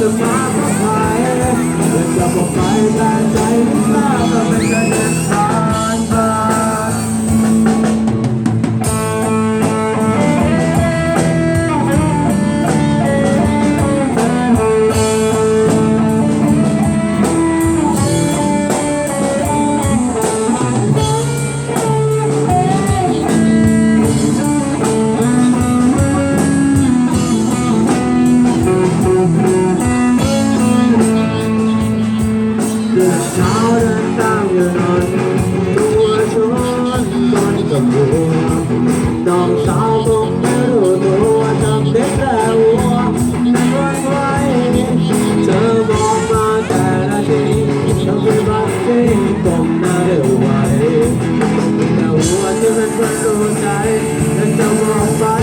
จะม ช้าเดินตามอยู่นอนตัวชนตนกับหัน้องสาวคงไม่รู้ตัวจำได้แต่หัวในวันไว้เธอบอกมาแต่ละทีฉันเป็นบางทีผมน่าเดืไหวแต่หัวจะเป็นคนรู้ใจฉันจะมองไป